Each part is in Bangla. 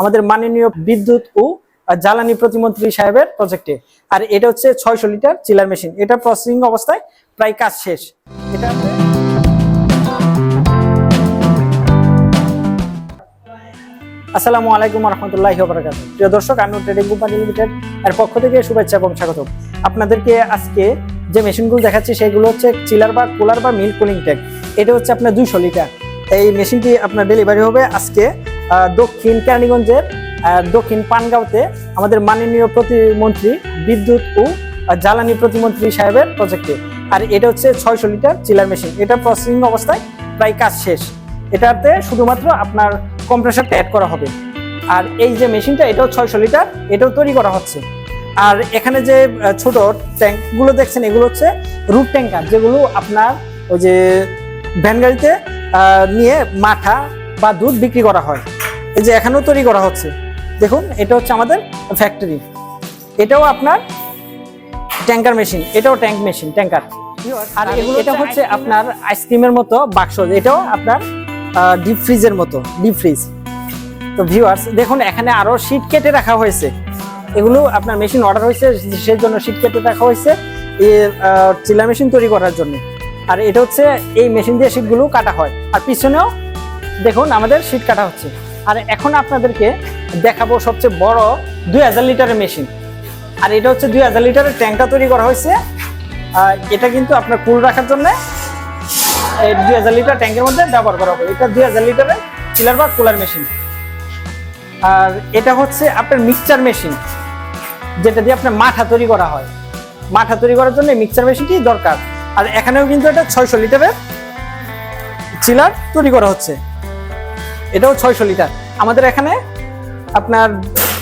আমাদের মাননীয় বিদ্যুৎ ও জ্বালানি প্রতিমন্ত্রী সাহেবের প্রজেক্টে। আর এটা হচ্ছে ছয়শো লিটার চিলার মেশিন। এটা প্রসেসিং অবস্থায় প্রায় কাজ শেষ। এটা আসসালামু আলাইকুম রহমতুল্লাহ বারাকাত প্রিয় দর্শক আনু ট্রেডিং কোম্পানি লিমিটেড এর পক্ষ থেকে শুভেচ্ছা এবং স্বাগত আপনাদেরকে আজকে যে মেশিনগুলো দেখাচ্ছি, সেগুলো হচ্ছে চিলার বা কুলার বা মিল্ক কুলিং ট্যাঙ্ক এটা হচ্ছে আপনার দুইশো লিটার। এই মেশিনটি আপনার ডেলিভারি হবে আজকে দক্ষিণ কেরানীগঞ্জের দক্ষিণ পানগাঁওতে আমাদের মাননীয় প্রতিমন্ত্রী বিদ্যুৎ ও জ্বালানি প্রতিমন্ত্রী সাহেবের প্রজেক্টে আর এটা হচ্ছে ছয়শো লিটার চিলার মেশিন এটা প্রসেসিং অবস্থায় প্রায় কাজ শেষ। এটাতে শুধুমাত্র আপনার কম্প্রেসারটা অ্যাড করা হবে। আর এই যে মেশিনটা এটাও ছয়শো লিটার, এটাও তৈরি করা হচ্ছে। আর এখানে যে ছোট ট্যাঙ্কগুলো দেখছেন, এগুলো হচ্ছে রুট ট্যাঙ্কার যেগুলো আপনার ওই যে ভ্যান গাড়িতে নিয়ে মাঠা বা দুধ বিক্রি করা হয়। এই যে এখানেও তৈরি করা হচ্ছে। দেখুন এটা হচ্ছে আমাদের ফ্যাক্টরি এটাও আপনার ট্যাঙ্কার মেশিন এটাও ট্যাঙ্ক মেশিন ট্যাঙ্কার আর এটা হচ্ছে আপনার আইসক্রিমের মতো বাক্স এটাও আপনার ডিপ ফ্রিজের মতো ডিপ ফ্রিজ তো ভিউয়ার্স দেখুন এখানে আরও শীট কেটে রাখা হয়েছে। এগুলো আপনার মেশিন অর্ডার হয়েছে সেই জন্য শীট কেটে রাখা হয়েছে এই চিলা মেশিন তৈরি করার জন্য। আর এটা হচ্ছে এই মেশিন দিয়ে শীটগুলো কাটা হয়। আর পিছনেও দেখুন, আমাদের শীত কাটা হচ্ছে। আর এখন আপনাদেরকে দেখাবো সবচেয়ে বড় দুই হাজার লিটারের মেশিন। আর এটা হচ্ছে দুই হাজার লিটারের ট্যাঙ্কটা তৈরি করা হয়েছে। এটা কিন্তু আপনার কুল রাখার জন্য দুই হাজার লিটার ট্যাঙ্কের মধ্যে ব্যবহার করা হবে। এটা দুই হাজার লিটারের চিলার বা কুলার মেশিন। আর এটা হচ্ছে আপনার মিক্সচার মেশিন, যেটা দিয়ে আপনার মাঠা তৈরি করা হয়। মাঠা তৈরি করার জন্য মিক্সচার মেশিনটি দরকার। আর এখানেও কিন্তু এটা ছয়শো লিটারের চিলার তৈরি করা হচ্ছে। এটাও ছয়শো লিটার। আমাদের এখানে আপনার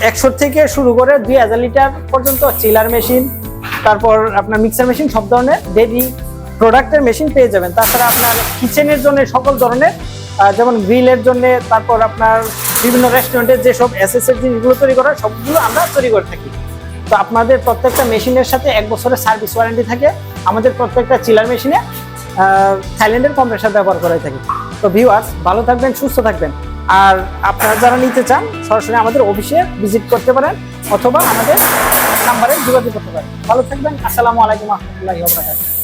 একশো থেকে শুরু করে দুই হাজার লিটার পর্যন্ত চিলার মেশিন, তারপর আপনার মিক্সার মেশিন সব ধরনের রেডি প্রোডাক্টের মেশিন পেয়ে যাবেন। তাছাড়া আপনার কিচেনের জন্য সকল ধরনের যেমন গ্রিলের জন্য, তারপর আপনার বিভিন্ন রেস্টুরেন্টের যেসব এসএসের জিনিসগুলো তৈরি করা সবগুলো আমরা তৈরি করে থাকি। তো আপনাদের প্রত্যেকটা মেশিনের সাথে এক বছরের সার্ভিস ওয়ারেন্টি থাকে। আমাদের প্রত্যেকটা চিলার মেশিনে থাইল্যান্ডের কম্প্রেসার ব্যবহার করে থাকি। তো ভিউয়ার্স ভালো থাকবেন, সুস্থ থাকবেন। আর আপনারা যারা নিতে চান, সরাসরি আমাদের অফিসে ভিজিট করতে পারেন অথবা আমাদের নাম্বারে যোগাযোগ করতে পারেন। ভালো থাকবেন, আসসালামু আলাইকুম রহমতুল্লাহি